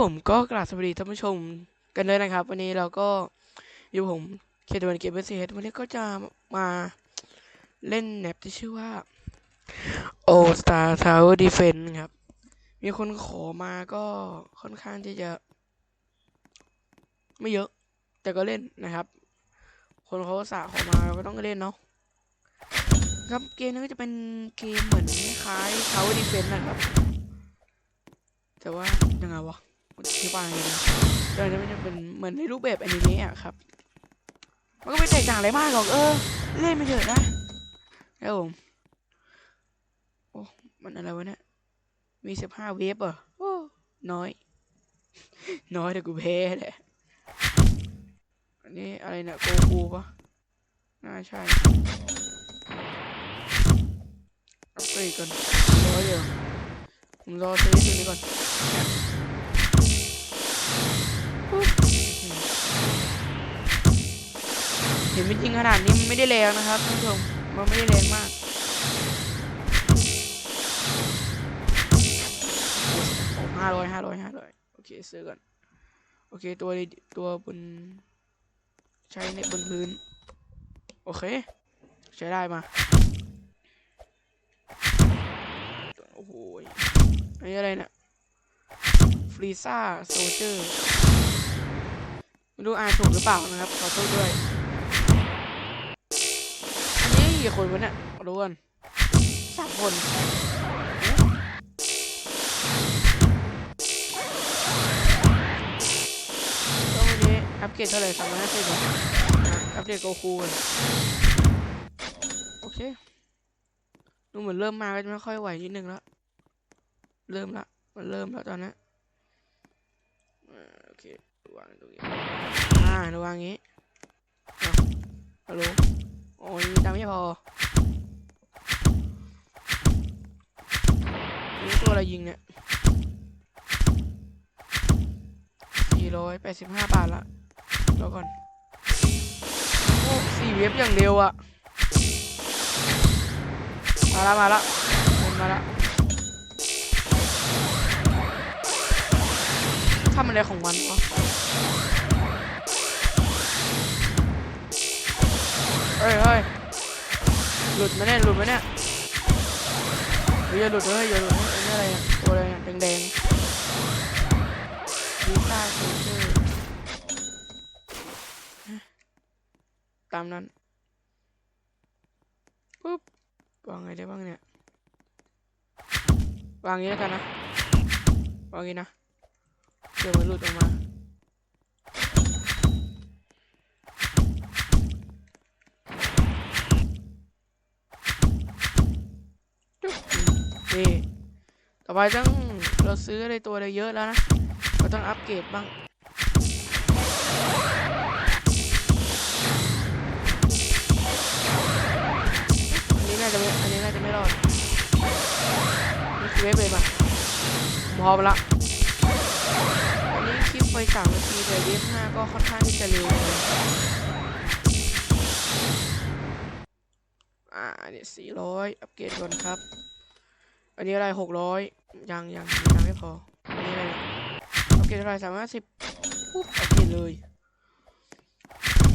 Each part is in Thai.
ผมก็กราบสวัสดีท่านผู้ชมกันเลยนะครับ วันนี้เราก็อยู่ผมเคทวันเกมเบอร์เซวันนี้ก็จะมาเล่นแมปที่ชื่อว่า All Star Tower Defense ครับ มีคนขอมาก็ค่อนข้างที่จะ ไม่เยอะ แต่ก็เล่นนะครับ คนเขาสาขอมาเราก็ต้องเล่นเนาะครับเกมนี้ก็จะเป็นเกมเหมือนคล้าย Tower Defense นะครับแต่ว่ายังไงวะ อธิบายไงดีแต่อันนี้มันจะเป็นเหมือนในรูปแบบอนิเมะอะครับ มันก็ไม่แตกต่างอะไรมากหรอกเออ เล่นไปเถอะนะครับผมโอ้มันอะไรวะเนี่ย มีสิบห้าเวฟเหรอโอ้น้อย น้อยแต่กูแพ้แหละอันนี้อะไรเนี่ยโกคูปะน่าใช่อัปเกรดก่อนรอเดี๋ยวผมรอซื้อตัวนี้ก่อน เห็นเป็นจริงขนาดนี้มันไม่ได้แรงนะครับท่านผู้ชมมันไม่ได้แรงมากห้าร้อยห้าร้อยห้าร้อยโอเคซื้อก่อนโอเคตัวตัวบนใช้ในบนพื้น โอเค ใช้ได้มาโอ้โหยอันนี้อะไรเนี่ยฟรีซ่าโซเจอร์ไม่รู้อ่านถูกหรือเปล่านะครับ ขอโทษด้วย กี่คนวะเนี่ยรู้กันสามคนแล้ววันนี้อัปเกรดเท่าไหร่สามร้อยห้าสิบอัปเดตโกคูนโอเคดูเหมือนเริ่มมาก็จะไม่ค่อยไหวนิดนึงแล้วเริ่มละมันเริ่มแล้วตอนนี้โอเควางตรงนี้อ่าวังงี้ฮัลโหล อ้ยตังไม่พอนี่ตัวอะไรยิงเนี่ยสี่ร้อยแปดสิบห้าบาทละรอก่อน โอ้สี่เว็บอย่างเร็วอะมาละมาละมันมาละทำอะไรของมันวะ เฮ้ยเฮ้ยหลุดไหมเนี่ยหลุดไหมเนี่ยเฮ้ยอย่าหลุดเลยอย่าหลุดเฮ้ยอันนี้อะไรเนี่ยตัวอะไรเนี่ยแดงๆวีซ่าเซนเซอร์ตามนั้นปุ๊บวางไงได้บ้างเนี่ยวางอย่างนี้แล้วกันนะวางอย่างนี้นะเดี๋ยวมันหลุดออกมา ต่อไปต้องเราซื้ออะไรตัวอะไรเยอะแล้วนะเราต้องอัปเกรดบ้างอันนี้น่าจะไม่อันนี้น่าจะไม่รอดนี่คือเวฟเลยป่ะพอไปละอันนี้คลิปไปสามนาทีแต่เวฟห้าก็ค่อนข้างที่จะเร็วเลยอ่าอันนี้สี่ร้อยอัปเกรดก่อนครับ อันนี้อะไรหกร้อยยังยังยังไม่พอ อันนี้อะไรโอเกรดเท่าไรสามร้อยห้าสิบปุ๊บอัปเกรดเลย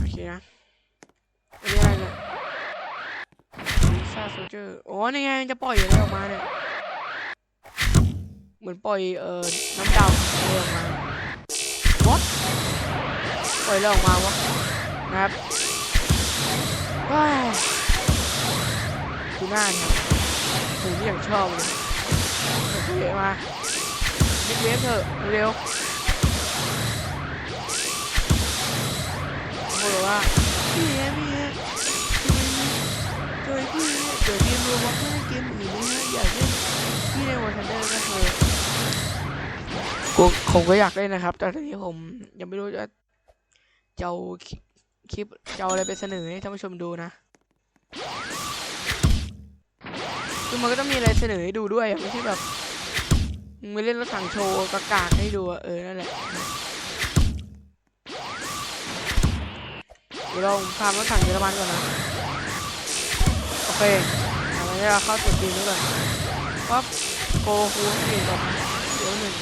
โอเคนะ อันนี้อะไรเนี่ยลิซ่าโซเจอร์อ๋อนี่ไงจะปล่อยอะไรออกมาเนี่ย เหมือนปล่อยเอ่อน้ำดำอะไรออกมา what ปล่อยอะไรออกมาวะนะครับว้าดูหน้าเนี่ย ผมนี่อย่างชอบเลยโอเคมาบิ๊กเวฟเถอะเร็วๆเขาบอกว่าพี่ฮะพี่ฮะเจอพี่เจอเกมรวมว่าเพื่อนเกมอื่นไหมฮะอยากเล่นพี่ในวอร์ทันเดอร์ก็เถอะกูผมก็อยากเล่นนะครับ แต่ทีนี้ผมยังไม่รู้จะจะเอาคลิปจะเอาอะไรไปเสนอให้ท่านผู้ชมดูนะ คือมันก็ต้องมีอะไรเสนอให้ดูด้วยไม่ใช่แบบไม่เล่นแล้วสั่งโชว์กากาให้ดูเออนั่นแหละเดี๋ยวเราฟาร์มรถถังเยอรมันก่อนนะโอเคเอาไว้เราเข้าสุดดีนี้ก่อนปั๊บโกคูเปลี่ก่อนเดี๋ยวหนึ่ง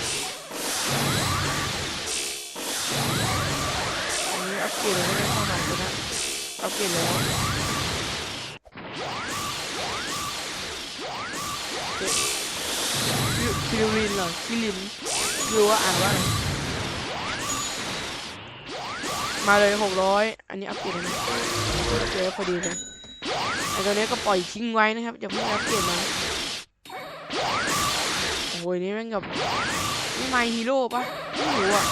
อันนี้อัพเกรดไม่ได้เข้ามาเลยนะอัพเกรดแลย คิคิรินเหรอคิรินรู้ว่าอ่านว่าอะไรมาเลยหกร้อยอันนี้อัปเกรดแล้วนะเกรดแล้พอดีเลยไอตัวนี้ก็ปล่อยทิ้งไว้นะครับอย่าเพิ่งอัปเกรดมาโอ้ยนี่แม่งกับนี่ไมฮีโร่ปะไม่รู้อะ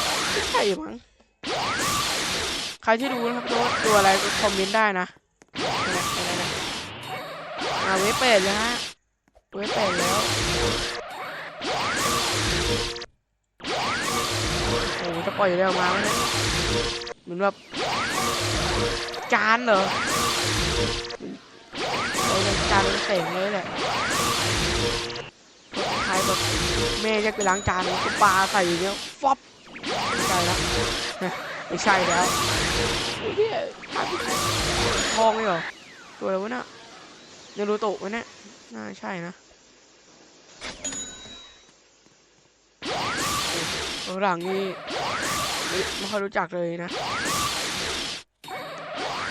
ใช่มั้งใครที่รู้นะครับตัวตัวอะไรก็คอมเมนต์ได้นะนั่นแหละนั่นะอ่าเว็บเป็ดแล้วฮะเว็บเป็ดแล้ว ปล่อยอะไรออกมาเนี่ยเหมือนแบบจานเหรอเรายังจานเป็นเต่งเลยแหละคล้ายแบบแม่จะไปล้างจานก็ปลาใส่อย่างเงี้ยฟอบไม่ใช่แล้วไม่ใช่แล้วไอ้เหี้ยทองเลยเหรอตัวอะไรวะเนี่ยเนรูโตะวะเนี่ยน่าใช่นะหลังนี่ ไม่ค่อยรู้จักเลยนะ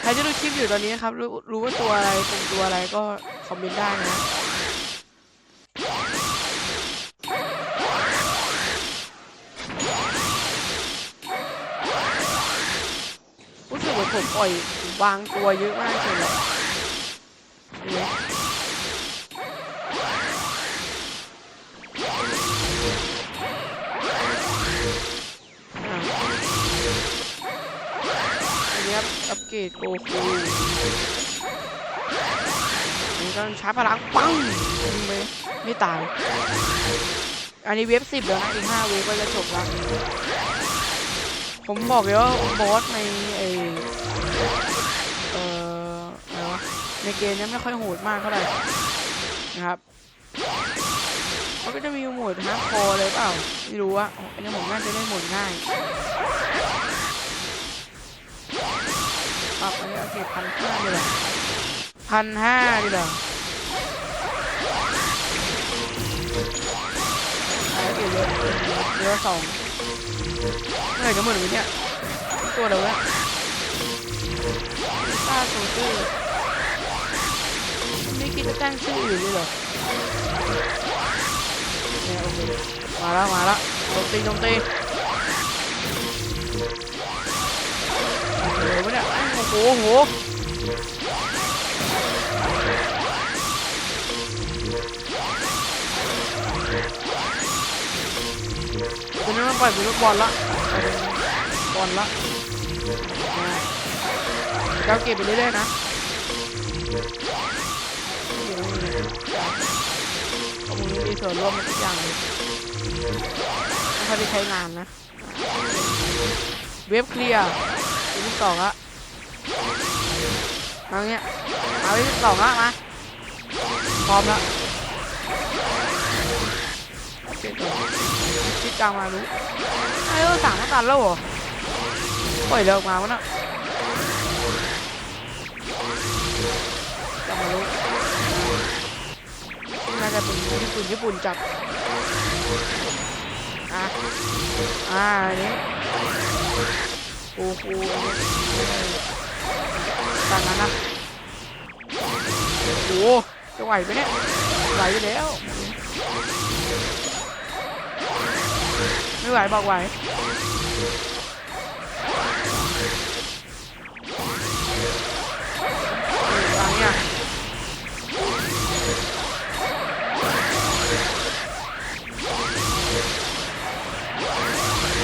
ใครที่ดูคลิปอยู่ตอนนี้นะครับ รู้รู้ว่าตัวอะไรเป็นตัวอะไรก็คอมเมนต์ได้นะรู้สึกเหมือนผมปล่อยวางตัวเยอะมากเลยอะในี้ครับ อัปเกรดโกคูนี่ก็ใช้พลังปังยิงไปไม่ตาย อันนี้เว็บสิบแล้วนะอีกห้าเว็บก็จะจบแล้ว ผมบอกเลยว่าบอสในไอเอ่ออะไรวะในเกมนี้ไม่ค่อยโหดมากเท่าไหร่นะครับมันก็จะมีโหมดฮาร์ดคอร์เลยเปล่า ไม่รู้ว่าอันนี้ผมน่าจะได้โหมดง่าย ปรับอันนี้โอเคพันห้าเลยเหรอพันห้าดีเหรออะไรเกี่ยเยอะเยอะสองเมื่อไหร่จะหมดวะเนี่ยตัวอะไรวะป้าโซเตอร์ไม่คิดจะตั้งชื่ออื่นเลยเหรอเนี่ยโอเคมาแล้วมาแล้วโจมตีโจมตี โอ้โหวะเนี่ยโอ้โหโอ้โหตอนนี้มันปล่อยเป็นกบอลละปล่อนบอลละเจ้าเก็บไปเรื่อยๆนะข้อมูลนี้มีส่วนร่วมในทุกอย่างเลยไม่ค่อยได้ใช้งานนะ เว็บเคลียร์ เว็บที่สองละมาเงี้ยมาเว็บที่สองละมาพร้อมละโอเคตัวที่กลางมารู้ไอ้เออสั่งมาตัดแล้วเหรอปล่อยเร็วมาวะน่ะกลับมารู้น่าจะเป็นญี่ปุ่นญี่ปุ่นจับอะอ่าอันนี้ โอ้โหต่างกันนะโอ้จะไหวไหมเนี่ย ไหวอยู่แล้ว ไม่ไหวบอกไหว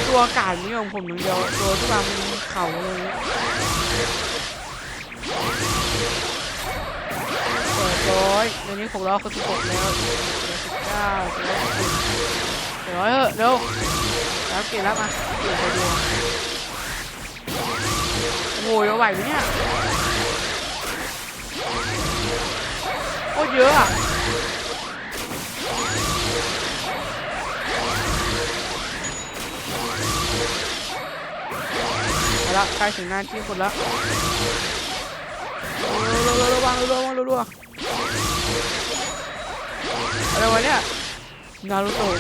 ตัวอากาศนี่ของผมหนึ่งเดียวตัวที่วางบนเขาเลยเปิดร้อยเดี๋ยวนี้หกร้อยคนสิบหกแล้วสิบเก้าเหลือสิบเดี๋ยวร้อยเถอะเร็วแล้วเกลียดแล้วมาเกลียไปดูโอ้ยเอาไหวไหมเนี่ยโคตรเยอะอะ ละใกล้ถึงหน้าที่คนละเร็วๆระวังระวังระวังอะไรวะเนี่ยนารูโตะ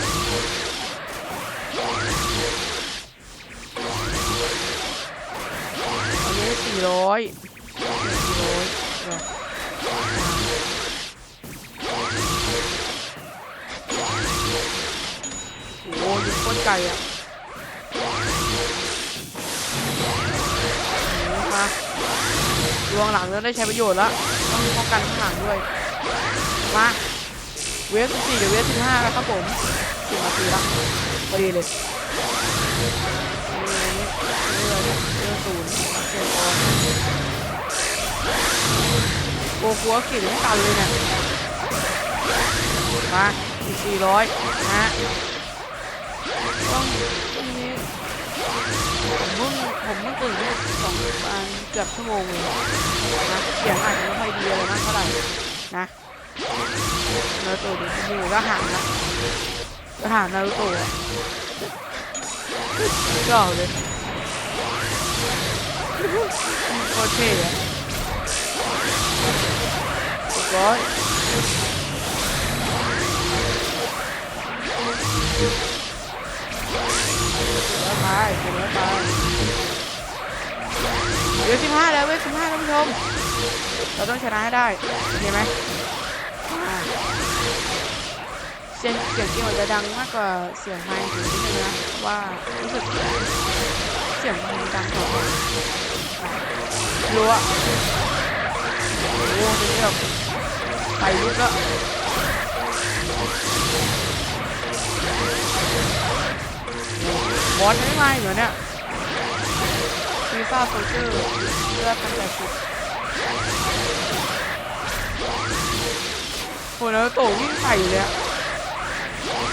สี่ร้อยสี่ร้อยโอ้โหยิงโคตรไกลอะ วงหลังเริ่มได้ใช้ประโยชน์แล้วต้องป้องกันข้างหลังด้วย มาเวฟ14เดี๋ยวเวฟ15แล้วครับผมสิบนาทีละพอดีเลยนี่เลยเนี่ยเรื่องศูนย์เจอก่อนโกคัวกิดไม่ตันเลยเนี่ยมาอีก400นะฮะต้องตรงนี้ ผมเพิ่งผมเพิ่งตื่นได้สองประมาณเกือบชั่วโมงเลยนะเสียงอาจจะไม่ค่อยดีอะไรมากเท่าไหร่นะนารูโตะดูหมูก็ห่างนะก็ห่างนารูโตะก็เอาเลยโคตรเท่ะเรียบร้อย แล้วไปเสร็จแล้วไปเดี๋ยวสิบห้าแล้วเว้ยสิบห้าท่านผู้ชม เราต้องชนะให้ได้โอเคไหมเสียงเสียงจริงมันจะดังมากกว่าเสียงไมค์ถึงนิดนึงนะเพราะว่ารู้สึกเสียงมันดังกว่ารู้อะโอ้โหตรงนี้แบบไปลุกแล้ว บอสไม่มาเหรอเนี่ยฟีฟ่าโซเจอร์เลือดพันแปดสิบโหนารูโตวิ่งใส่เลยอะ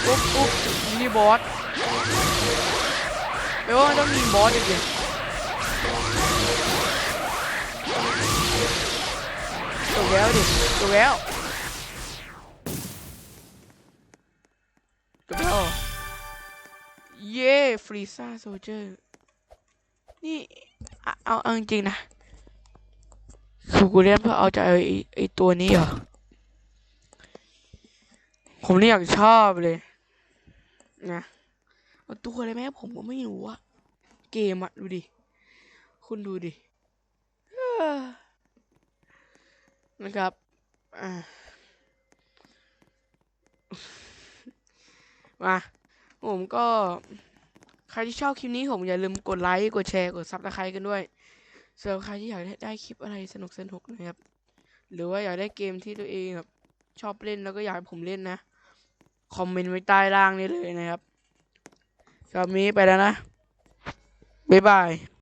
ปุ๊บปุ๊บมินิบอสแปลว่าต้องมีบอสอีกดิจบแล้วดิจบแล้วจบแล้ว เย้ฟรีซ่าโซเจอร์นี่ เอาเอาจริงนะคือกูเล่นเพื่อเอาใจไอ้ไอ้ตัวนี้เหรอ ผมนี่อยากชอบเลย นะเอาตัวอะไรไหมผมก็ไม่รู้อะเกมอะดูดิ คุณดูดินะครับอ่ามา ผมก็ใครที่ชอบคลิปนี้ผมอย่าลืมกดไลค์กดแชร์กดซับสไครต์กันด้วยสำหรับใครที่อยากได้ไดคลิปอะไรสนุกสนุกนะครับ หรือว่าอยากได้เกมที่ตัวเองแบบชอบเล่นแล้วก็อยากให้ผมเล่นนะ คอมเมนต์ไว้ใต้ล่างนี้เลยนะครับสำหรับนี้ไปแล้วนะ บ๊ายบาย